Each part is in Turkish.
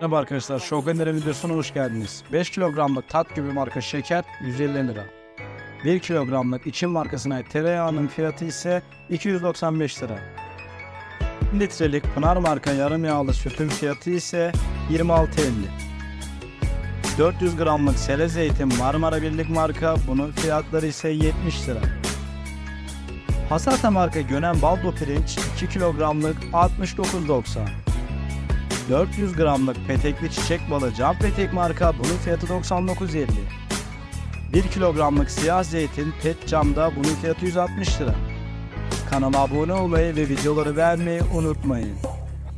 Merhaba arkadaşlar, Shogunların videosuna hoş geldiniz. 5 kilogramlık tat gibi marka şeker 150 lira. 1 kilogramlık için markasına ait tereyağının fiyatı ise 295 lira. 1 litrelik Pınar marka yarım yağlı sütün fiyatı ise 26.50. 400 gramlık sele zeytin Marmara Birlik marka bunun fiyatları ise 70 lira. Hasata marka Gönen Baldo pirinç 2 kilogramlık 69.90. 400 gramlık petekli çiçek balı cam petek marka bunun fiyatı 99.50. 1 kilogramlık siyah zeytin pet camda bunun fiyatı 160 lira. Kanala abone olmayı ve videoları beğenmeyi unutmayın.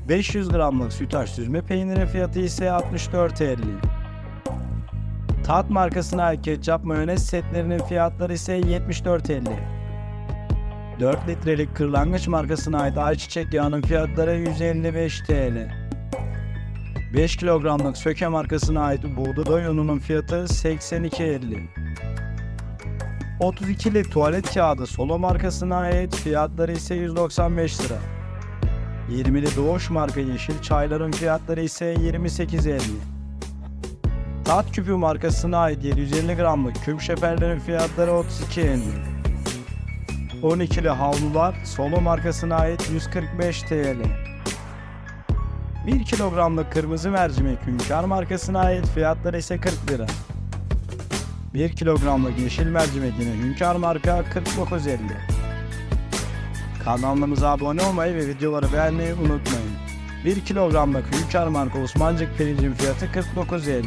500 gramlık sütaş süzme peynirin fiyatı ise 64.50. Tat markasına ait ketçap mayonez setlerinin fiyatları ise 74.50. 4 litrelik kırlangıç markasına ait ayçiçek yağının fiyatları 155 TL. 5 kilogramlık söke markasına ait buğday ununun fiyatı 82.50. 32'li tuvalet kağıdı Solo markasına ait fiyatları ise 195 lira. 20'li Doğuş marka yeşil çayların fiyatları ise 28.50. Tat küpü markasına ait 750 gramlık küp şekerlerin fiyatları 32.50. 12'li havlular Solo markasına ait 145 TL. 1 kilogramlık kırmızı mercimek Hünkar markasına ait fiyatları ise 40 lira. 1 kilogramlık yeşil mercimek yine Hünkar marka 49.50. Kanalımıza abone olmayı ve videoları beğenmeyi unutmayın. 1 kilogramlık Hünkar marka Osmancık pirincin fiyatı 49.50.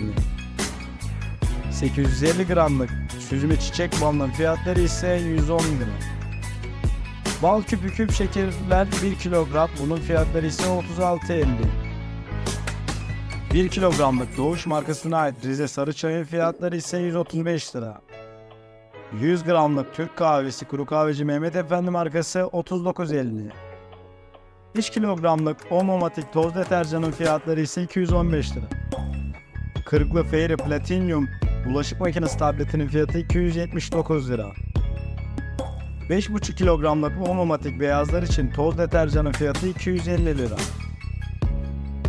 850 gramlık süzme çiçek balının fiyatları ise 110 lira. Bal küpü küp şekerler 1 kilogram bunun fiyatları ise 36.50. 1 kilogramlık Doğuş markasına ait Rize sarı çayın fiyatları ise 135 lira. 100 gramlık Türk kahvesi kuru kahveci Mehmet Efendi markası 39.50. 5 kilogramlık Omomatik toz deterjanın fiyatları ise 215 lira. Kırıklı Fairy Platinum bulaşık makinesi tabletinin fiyatı 279 lira. 5,5 kilogramlık Omomatik beyazlar için toz deterjanın fiyatı 250 lira.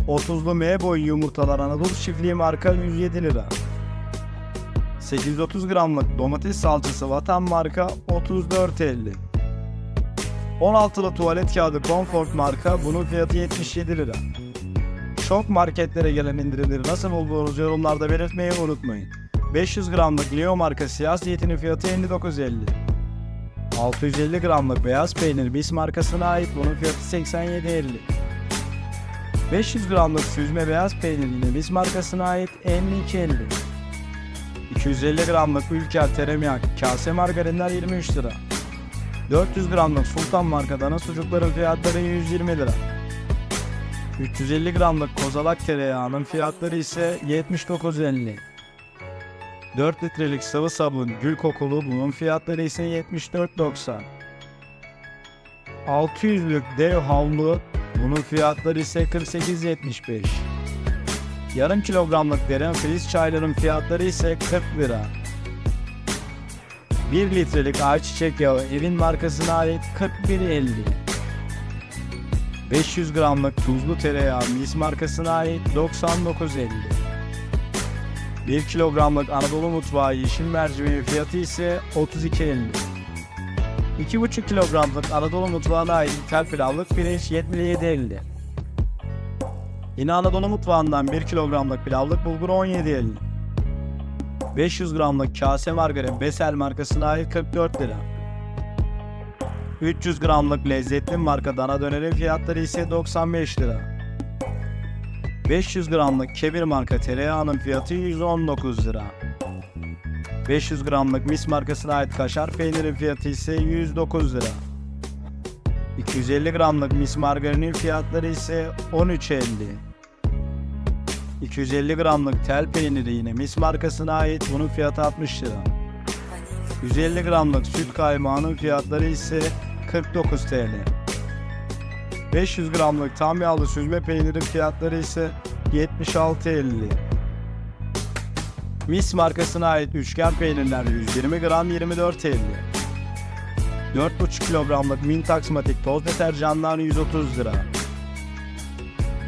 30'lu M boyu yumurtalar Anadolu çiftliği marka 107 lira. 830 gramlık domates salçası Vatan marka 34.50. 16'lı tuvalet kağıdı Comfort marka bunun fiyatı 77 lira. Şok marketlere gelen indirimleri nasıl bulduğunuz yorumlarda belirtmeyi unutmayın. 500 gramlık Leo marka siyah zeytinin fiyatı 59.50. 650 gramlık beyaz peynir Bis markasına ait bunun fiyatı 87.50. 500 gramlık süzme beyaz peynir yine Bis markasına ait 52.50. 250 gramlık Ülker tereyağı kase margarinler 23 lira. 400 gramlık Sultan marka dana sucukların fiyatları 120 lira. 350 gramlık kozalak tereyağının fiyatları ise 79.50. 4 litrelik sıvı sabun gül kokulu bunun fiyatları ise 74.90. 600'lük dev havlu bunun fiyatları ise 48.75. Yarım kilogramlık derin filiz çayların fiyatları ise 40 lira. 1 litrelik ayçiçek yağı evin markasına ait 41.50. 500 gramlık tuzlu tereyağı Mis markasına ait 99.50. 1 kilogramlık Anadolu mutfağı yeşil mercimeğin fiyatı ise 32.50. 2,5 kilogramlık Anadolu mutfağına ait ithal pilavlık pirinç 77.50. Yine Anadolu mutfağından 1 kilogramlık pilavlık bulgur 17.50. 500 gramlık kase margarin Besel markasına ait 44 lira. 300 gramlık lezzetli marka dana dönerin fiyatları ise 95 lira. 500 gramlık kebir marka tereyağının fiyatı 119 lira. 500 gramlık mis markasına ait kaşar peynirin fiyatı ise 109 lira. 250 gramlık mis margarinin fiyatları ise 13.50. 250 gramlık tel peyniri yine mis markasına ait bunun fiyatı 60 lira. 150 gramlık süt kaymağının fiyatları ise 49 TL. 500 gramlık tam yağlı süzme peynirin fiyatları ise 76.50. Mis markasına ait üçgen peynirler 120 gram 24.50. 4,5 kilogramlık Mintax Matik toz deterjanlar 130 lira.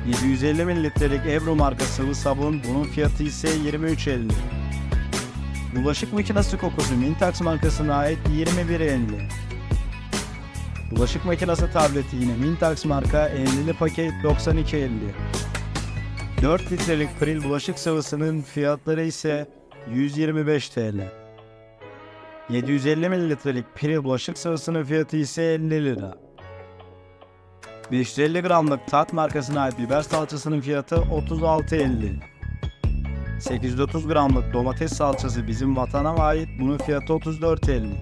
750 mililitrelik Ebru marka sıvı sabun bunun fiyatı ise 23.50. Bulaşık makinesi kokusu Mintax markasına ait 21.50. Bulaşık makinesi tableti yine Mintax marka 50'li paket 92.50. 4 litrelik Pril bulaşık sıvısının fiyatları ise 125 TL. 750 mililitrelik Pril bulaşık sıvısının fiyatı ise 50 lira. 550 gramlık Tat markasına ait biber salçasının fiyatı 36.50. 830 gramlık domates salçası bizim vatana ait bunun fiyatı 34.50.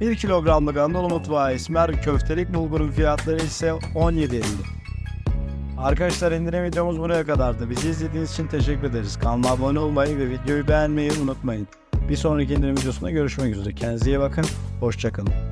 1 kilogramlık Anadolu Mutfağı esmer köftelik bulgurun fiyatları ise 17.50. Arkadaşlar indirim videomuz buraya kadardı. Bizi izlediğiniz için teşekkür ederiz. Kanalıma abone olmayı ve videoyu beğenmeyi unutmayın. Bir sonraki indirim videosunda görüşmek üzere. Kendinize iyi bakın. Hoşçakalın.